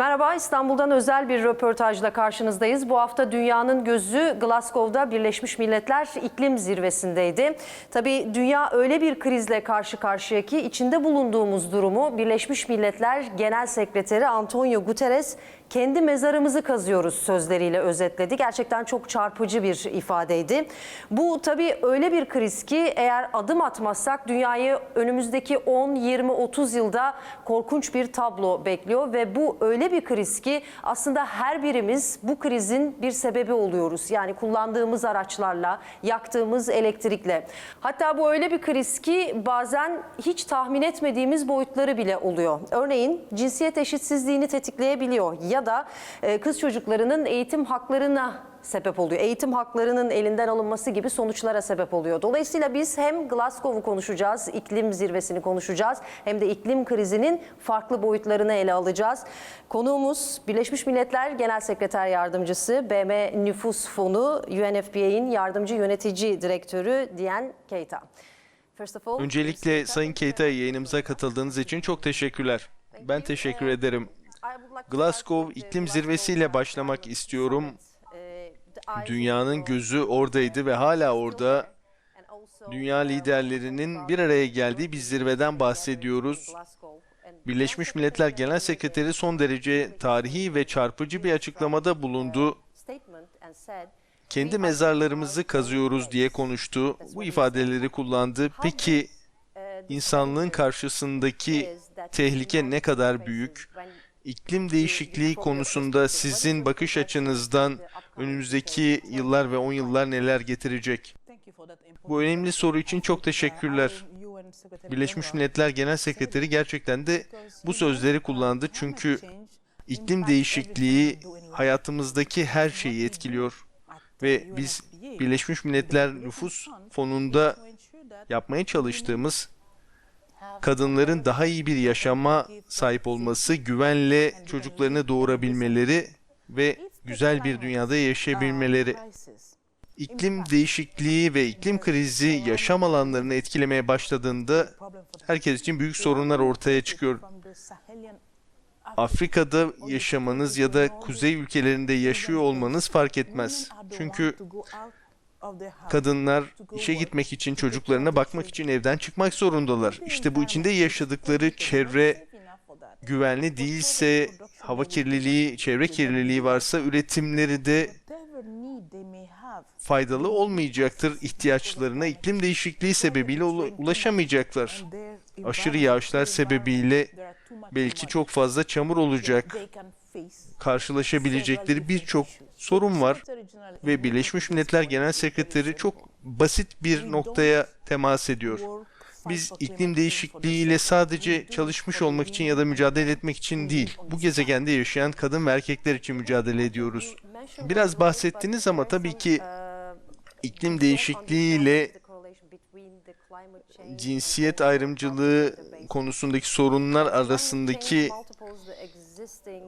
Merhaba, İstanbul'dan özel bir röportajla karşınızdayız. Bu hafta dünyanın gözü Glasgow'da Birleşmiş Milletler İklim Zirvesi'ndeydi. Tabii dünya öyle bir krizle karşı karşıya ki içinde bulunduğumuz durumu Birleşmiş Milletler Genel Sekreteri Antonio Guterres kendi mezarımızı kazıyoruz sözleriyle özetledi. Gerçekten çok çarpıcı bir ifadeydi. Bu tabii öyle bir kriz ki eğer adım atmazsak dünyayı önümüzdeki 10, 20, 30 yılda korkunç bir tablo bekliyor ve bu öyle bir kriz ki aslında her birimiz bu krizin bir sebebi oluyoruz. Yani kullandığımız araçlarla, yaktığımız elektrikle. Hatta bu öyle bir kriz ki bazen hiç tahmin etmediğimiz boyutları bile oluyor. Örneğin cinsiyet eşitsizliğini tetikleyebiliyor ya da e, kız çocuklarının eğitim haklarına sebep oluyor. Eğitim haklarının elinden alınması gibi sonuçlara sebep oluyor. Dolayısıyla biz hem Glasgow'u konuşacağız, iklim zirvesini konuşacağız hem de iklim krizinin farklı boyutlarını ele alacağız. Konuğumuz Birleşmiş Milletler Genel Sekreter Yardımcısı, BM Nüfus Fonu, UNFPA'nın yardımcı yönetici direktörü Diane Keita. First of all, Öncelikle Sayın Keita yayınımıza katıldığınız için çok teşekkürler. Ben teşekkür ederim. Glasgow iklim zirvesiyle başlamak istiyorum. Dünyanın gözü oradaydı ve hala orada. Dünya liderlerinin bir araya geldiği bir zirveden bahsediyoruz. Birleşmiş Milletler Genel Sekreteri son derece tarihi ve çarpıcı bir açıklamada bulundu. Kendi mezarlarımızı kazıyoruz diye konuştu. Bu ifadeleri kullandı. Peki insanlığın karşısındaki tehlike ne kadar büyük? İklim değişikliği konusunda sizin bakış açınızdan önümüzdeki yıllar ve 10 yıllar neler getirecek? Bu önemli soru için çok teşekkürler. Birleşmiş Milletler Genel Sekreteri gerçekten de bu sözleri kullandı çünkü iklim değişikliği hayatımızdaki her şeyi etkiliyor ve biz Birleşmiş Milletler Nüfus Fonu'nda yapmaya çalıştığımız kadınların daha iyi bir yaşama sahip olması, güvenle çocuklarını doğurabilmeleri ve güzel bir dünyada yaşayabilmeleri. İklim değişikliği ve iklim krizi yaşam alanlarını etkilemeye başladığında herkes için büyük sorunlar ortaya çıkıyor. Afrika'da yaşamanız ya da kuzey ülkelerinde yaşıyor olmanız fark etmez. Çünkü kadınlar işe gitmek için, çocuklarına bakmak için evden çıkmak zorundalar. İşte bu içinde yaşadıkları çevre güvenli değilse, hava kirliliği, çevre kirliliği varsa üretimleri de faydalı olmayacaktır. İhtiyaçlarına iklim değişikliği sebebiyle ula- ulaşamayacaklar. Aşırı yağışlar sebebiyle belki çok fazla çamur olacak. Karşılaşabilecekleri birçok sorun var ve Birleşmiş Milletler Genel Sekreteri çok basit bir noktaya temas ediyor. Biz iklim değişikliğiyle sadece çalışmış olmak için ya da mücadele etmek için değil, bu gezegende yaşayan kadın ve erkekler için mücadele ediyoruz. Biraz bahsettiniz ama tabii ki iklim değişikliğiyle cinsiyet ayrımcılığı konusundaki sorunlar arasındaki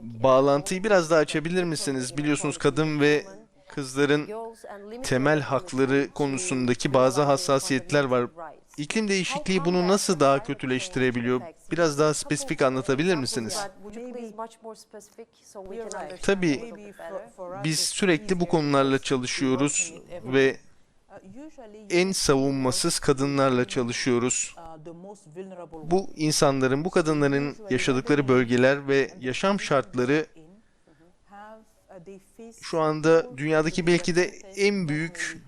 bağlantıyı biraz daha açabilir misiniz? Biliyorsunuz kadın ve kızların temel hakları konusundaki bazı hassasiyetler var. İklim değişikliği bunu nasıl daha kötüleştirebiliyor? Biraz daha spesifik anlatabilir misiniz? Tabii biz sürekli bu konularla çalışıyoruz ve en savunmasız kadınlarla çalışıyoruz. Bu insanların, bu kadınların yaşadıkları bölgeler ve yaşam şartları şu anda dünyadaki belki de en büyük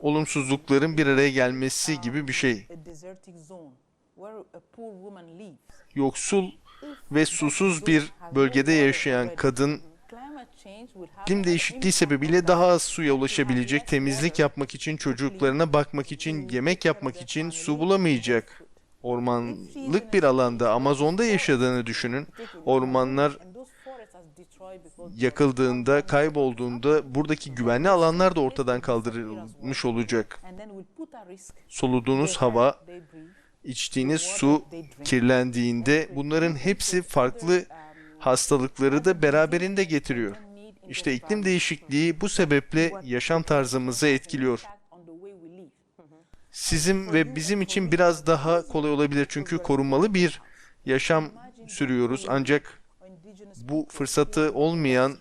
olumsuzlukların bir araya gelmesi gibi bir şey. Yoksul ve susuz bir bölgede yaşayan kadın iklim değişikliği sebebiyle daha az suya ulaşabilecek, temizlik yapmak için, çocuklarına bakmak için, yemek yapmak için su bulamayacak. Ormanlık bir alanda, Amazon'da yaşadığını düşünün. Ormanlar yakıldığında, kaybolduğunda buradaki güvenli alanlar da ortadan kaldırılmış olacak. Soluduğunuz hava, içtiğiniz su kirlendiğinde bunların hepsi farklı hastalıkları da beraberinde getiriyor. İşte iklim değişikliği bu sebeple yaşam tarzımızı etkiliyor. Sizin ve bizim için biraz daha kolay olabilir çünkü korunmalı bir yaşam sürüyoruz ancak bu fırsatı olmayan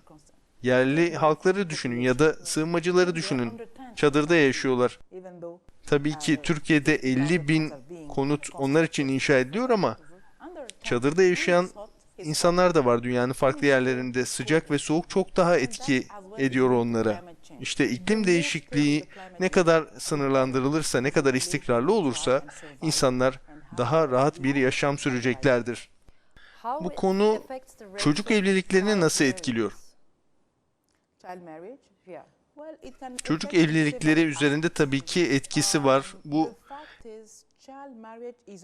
yerli halkları düşünün ya da sığınmacıları düşünün. Çadırda yaşıyorlar. Tabii ki Türkiye'de 50 bin konut onlar için inşa ediliyor ama çadırda yaşayan insanlar da var dünyanın farklı yerlerinde. Sıcak ve soğuk çok daha etki ediyor onlara. İşte iklim değişikliği ne kadar sınırlandırılırsa, ne kadar istikrarlı olursa insanlar daha rahat bir yaşam süreceklerdir. Bu konu çocuk evliliklerini nasıl etkiliyor? Çocuk evlilikleri üzerinde tabii ki etkisi var. Bu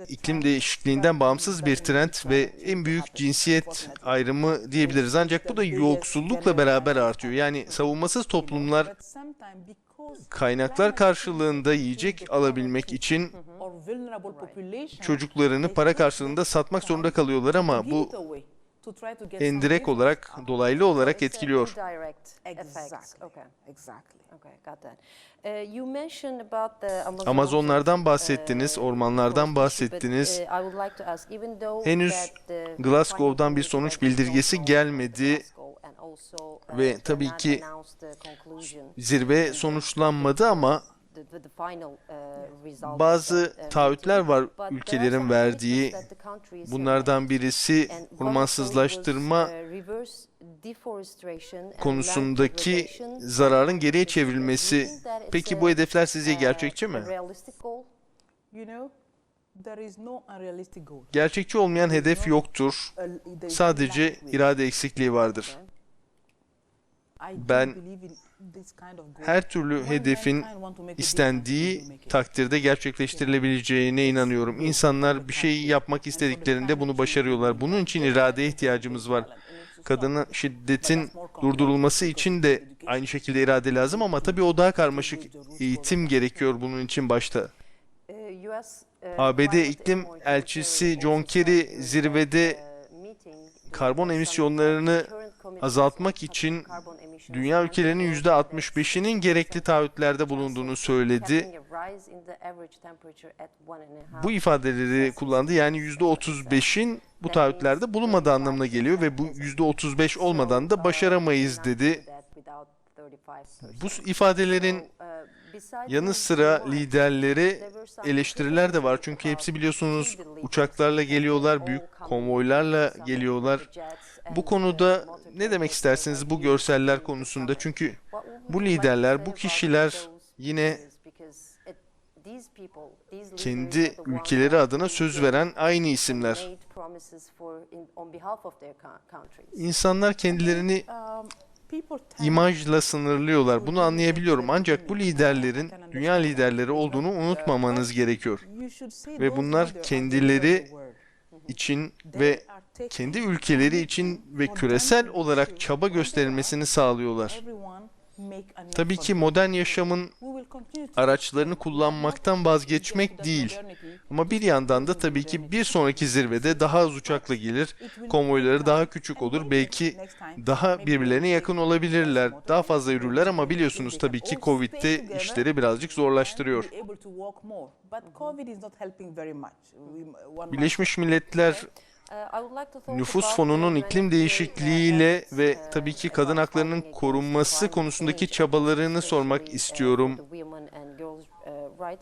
iklim değişikliğinden bağımsız bir trend ve en büyük cinsiyet ayrımı diyebiliriz. Ancak bu da yoksullukla beraber artıyor. Yani savunmasız toplumlar kaynaklar karşılığında yiyecek alabilmek için çocuklarını para karşılığında satmak zorunda kalıyorlar ama bu endirek olarak, dolaylı olarak etkiliyor. Direct effect. Exactly. Okay. Exactly. Okay, got that. Uh, you mentioned about the Amazon- Amazonlardan bahsettiniz, uh, ormanlardan bahsettiniz. uh, even though Henüz Glasgow'dan bir sonuç bildirgesi gelmedi ve tabii ki Zirve sonuçlanmadı ama uh, result bazı uh, taahhütler var ülkelerin verdiği. Bunlardan birisi ormansızlaştırma uh, konusundaki zararın geriye çevrilmesi. Peki bu hedefler sizce gerçekçi mi? a realistic goal? You know, there is no unrealistic goal. Gerçekçi olmayan hedef yoktur. Sadece irade eksikliği vardır. ben Her türlü hedefin istendiği takdirde gerçekleştirilebileceğine inanıyorum. İnsanlar bir şey yapmak istediklerinde bunu başarıyorlar. Bunun için iradeye ihtiyacımız var. Kadına şiddetin durdurulması için de aynı şekilde irade lazım ama tabii o daha karmaşık eğitim gerekiyor bunun için başta. US, uh, ABD iklim elçisi John Kerry zirvede uh, with karbon emisyonlarını azaltmak için dünya ülkelerinin also %65'inin gerekli taahhütlerde bulunduğunu söyledi. Bu ifadeleri kullandı. Yani %35'in bu taahhütlerde bulunmadığı anlamına geliyor ve bu %35 olmadan da başaramayız dedi. Bu ifadelerin yanı sıra liderleri eleştiriler de var. Çünkü hepsi biliyorsunuz uçaklarla geliyorlar, büyük konvoylarla geliyorlar. Bu konuda ne demek istersiniz bu görseller konusunda? Çünkü bu liderler, bu kişiler yine kendi ülkeleri adına söz veren aynı isimler. İnsanlar kendilerini imajla sınırlıyorlar. Bunu anlayabiliyorum. Ancak bu liderlerin dünya liderleri olduğunu unutmamanız gerekiyor. Ve bunlar kendileri. İçin ve kendi ülkeleri için ve küresel olarak çaba gösterilmesini sağlıyorlar. Tabii ki modern yaşamın araçlarını kullanmaktan vazgeçmek değil. Ama bir yandan da tabii ki bir sonraki zirvede daha az uçakla gelir, konvoyları daha küçük olur, belki daha birbirlerine yakın olabilirler, daha fazla yürürler ama biliyorsunuz tabii ki Covid'de işleri birazcık zorlaştırıyor. Birleşmiş Milletler Nüfus fonunun iklim değişikliğiyle ve tabii ki kadın haklarının korunması konusundaki çabalarını sormak istiyorum.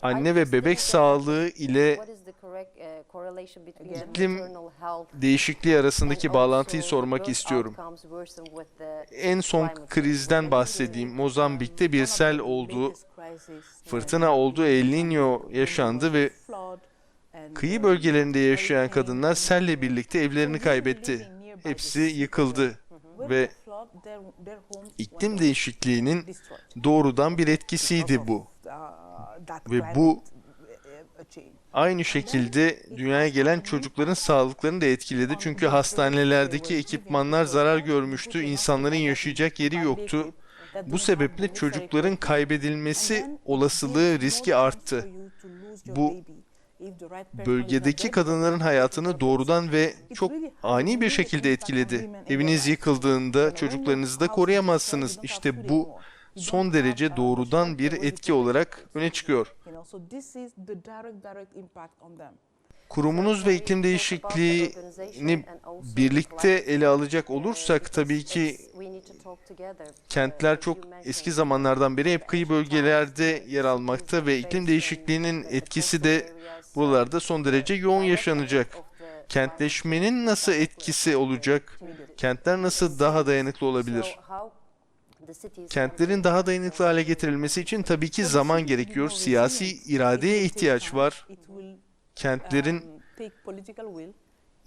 Anne ve bebek sağlığı ile iklim değişikliği arasındaki bağlantıyı sormak istiyorum. En son krizden bahsedeyim. Mozambik'te bir sel oldu, fırtına oldu, El Niño yaşandı ve kıyı bölgelerinde yaşayan kadınlar selle birlikte evlerini kaybetti. Hepsi yıkıldı ve iklim değişikliğinin doğrudan bir etkisiydi bu. Ve bu aynı şekilde dünyaya gelen çocukların sağlıklarını da etkiledi. Çünkü hastanelerdeki ekipmanlar zarar görmüştü, insanların yaşayacak yeri yoktu. Bu sebeple çocukların kaybedilmesi olasılığı riski arttı. Bu bölgedeki kadınların hayatını doğrudan ve çok ani bir şekilde etkiledi. Eviniz yıkıldığında çocuklarınızı da koruyamazsınız. İşte bu son derece doğrudan bir etki olarak öne çıkıyor. Kurumunuz ve iklim değişikliğini birlikte ele alacak olursak tabii ki kentler çok eski zamanlardan beri hep kıyı bölgelerde yer almakta ve iklim değişikliğinin etkisi de buralarda son derece yoğun yaşanacak. Kentleşmenin nasıl etkisi olacak? Kentler nasıl daha dayanıklı olabilir? Kentlerin daha dayanıklı hale getirilmesi için tabii ki zaman gerekiyor. Siyasi iradeye ihtiyaç var. Kentlerin um,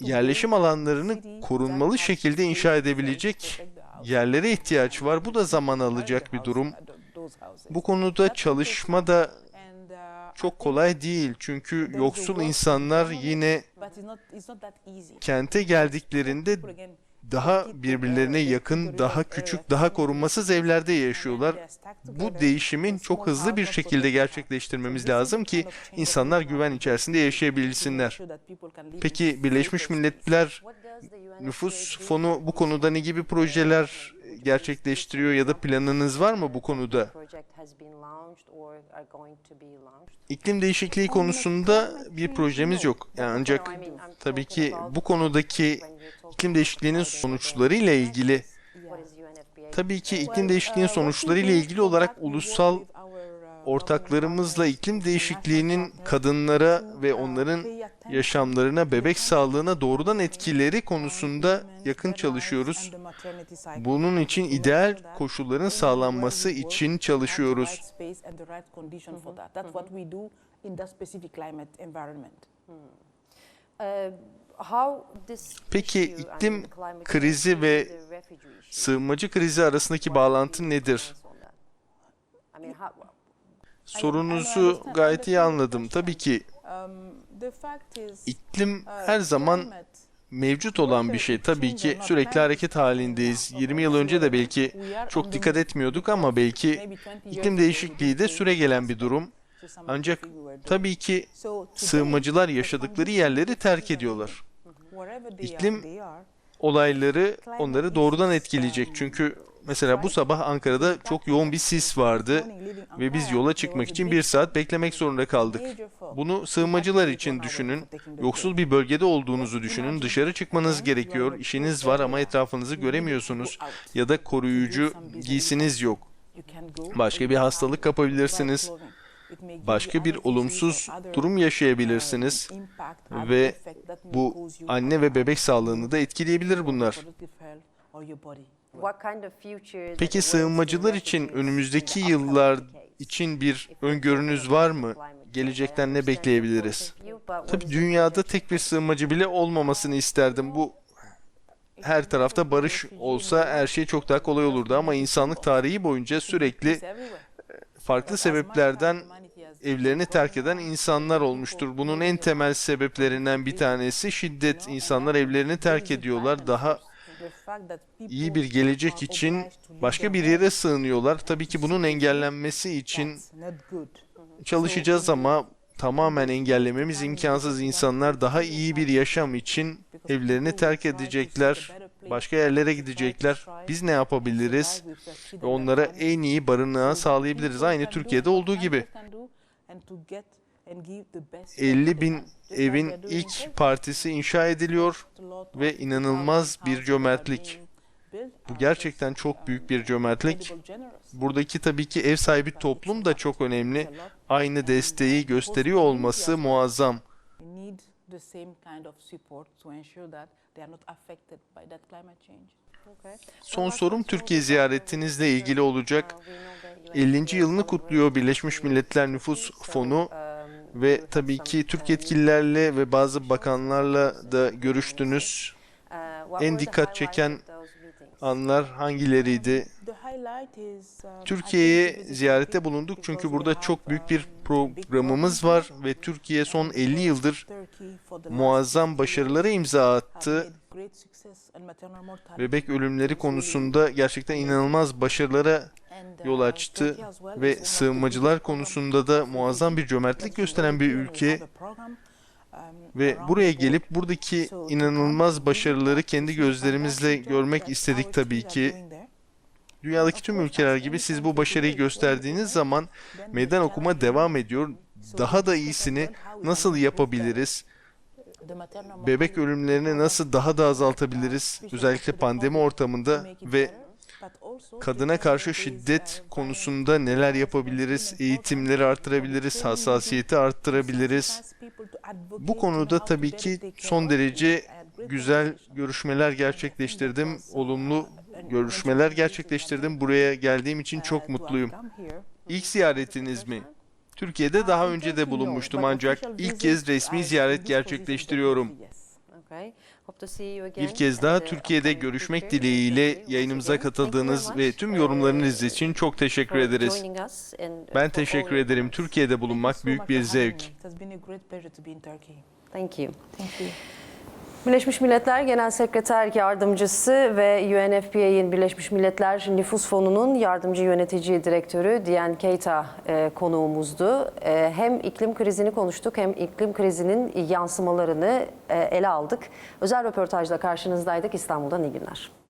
yerleşim alanlarını korunmalı şekilde inşa edebilecek yerlere ihtiyaç var. Bu da zaman alacak bir durum. Bu konuda çalışma da uh, çok kolay değil. Çünkü yoksul insanlar yine kente geldiklerinde daha birbirlerine yakın, daha küçük, daha korunmasız evlerde yaşıyorlar. Bu değişimin çok hızlı bir şekilde gerçekleştirmemiz lazım ki insanlar güven içerisinde yaşayabilsinler. Peki Birleşmiş Milletler Nüfus Fonu bu konuda ne gibi projeler gerçekleştiriyor ya da planınız var mı bu konuda? İklim değişikliği konusunda bir projemiz yok. Yani ancak tabii ki bu konudaki iklim değişikliğinin sonuçları ile ilgili tabii ki iklim değişikliğinin sonuçları ile ilgili olarak ulusal ortaklarımızla iklim değişikliğinin kadınlara ve onların yaşamlarına, bebek sağlığına doğrudan etkileri konusunda yakın çalışıyoruz. Bunun için ideal koşulların sağlanması için çalışıyoruz. Peki iklim krizi ve sığınmacı krizi arasındaki bağlantı nedir? Sorunuzu gayet iyi anladım. Tabii ki iklim her zaman mevcut olan bir şey. Tabii ki sürekli hareket halindeyiz. 20 yıl önce de belki çok dikkat etmiyorduk ama belki iklim değişikliği de süre gelen bir durum. Ancak tabii ki sığınmacılar yaşadıkları yerleri terk ediyorlar. İklim olayları onları doğrudan etkileyecek. Çünkü mesela bu sabah Ankara'da çok yoğun bir sis vardı ve biz yola çıkmak için bir saat beklemek zorunda kaldık. Bunu sığınmacılar için düşünün. Yoksul bir bölgede olduğunuzu düşünün. Dışarı çıkmanız gerekiyor. İşiniz var ama etrafınızı göremiyorsunuz ya da koruyucu giysiniz yok. Başka bir hastalık kapabilirsiniz. Başka bir olumsuz durum yaşayabilirsiniz ve bu anne ve bebek sağlığını da etkileyebilir bunlar. Peki sığınmacılar için önümüzdeki yıllar için bir öngörünüz var mı? Gelecekten ne bekleyebiliriz? Tabii dünyada tek bir sığınmacı bile olmamasını isterdim. Bu her tarafta barış olsa her şey çok daha kolay olurdu ama insanlık tarihi boyunca sürekli farklı sebeplerden evlerini terk eden insanlar olmuştur. Bunun en temel sebeplerinden bir tanesi şiddet. İnsanlar evlerini terk ediyorlar. Daha iyi bir gelecek için başka bir yere sığınıyorlar. Tabii ki bunun engellenmesi için çalışacağız ama tamamen engellememiz imkansız. İnsanlar daha iyi bir yaşam için evlerini terk edecekler, başka yerlere gidecekler. Biz ne yapabiliriz? Ve onlara en iyi barınağı sağlayabiliriz. Aynı Türkiye'de olduğu gibi. 50 bin evin ilk partisi inşa ediliyor ve inanılmaz bir cömertlik. Bu gerçekten çok büyük bir cömertlik. Buradaki tabii ki ev sahibi toplum da çok önemli. Aynı desteği gösteriyor olması muazzam. Son sorum Türkiye ziyaretinizle ilgili olacak. 50. yılını kutluyor Birleşmiş Milletler Nüfus Fonu ve tabii ki Türk yetkililerle ve bazı bakanlarla da görüştünüz. En dikkat çeken anlar hangileriydi? Türkiye'ye ziyarette bulunduk çünkü burada çok büyük bir programımız var ve Türkiye son 50 yıldır muazzam başarılara imza attı. Bebek ölümleri konusunda gerçekten inanılmaz başarılara yol açtı ve sığınmacılar konusunda da muazzam bir cömertlik gösteren bir ülke ve buraya gelip buradaki inanılmaz başarıları kendi gözlerimizle görmek istedik tabii ki. Dünyadaki tüm ülkeler gibi siz bu başarıyı gösterdiğiniz zaman meydan okuma devam ediyor. Daha da iyisini nasıl yapabiliriz? Bebek ölümlerini nasıl daha da azaltabiliriz? Özellikle pandemi ortamında ve kadına karşı şiddet konusunda neler yapabiliriz? Eğitimleri arttırabiliriz, hassasiyeti arttırabiliriz. Bu konuda tabii ki son derece güzel görüşmeler gerçekleştirdim. Olumlu görüşmeler gerçekleştirdim. Buraya geldiğim için çok mutluyum. İlk ziyaretiniz mi? Türkiye'de daha önce de bulunmuştum ancak ilk kez resmi ziyaret gerçekleştiriyorum. You again Bir kez daha the Türkiye'de görüşmek dileğiyle yayınımıza thank you katıldığınız ve tüm uh, yorumlarınız için çok teşekkür ederiz. uh, Ben teşekkür ederim. Türkiye'de bulunmak büyük bir zevk. İn Turkey. Thank you. Birleşmiş Milletler Genel Sekreter Yardımcısı ve UNFPA'nin Birleşmiş Milletler Nüfus Fonu'nun yardımcı yönetici direktörü Diane Keita e, konuğumuzdu. E, hem iklim krizini konuştuk hem iklim krizinin yansımalarını e, ele aldık. Özel röportajla karşınızdaydık. İstanbul'dan iyi günler.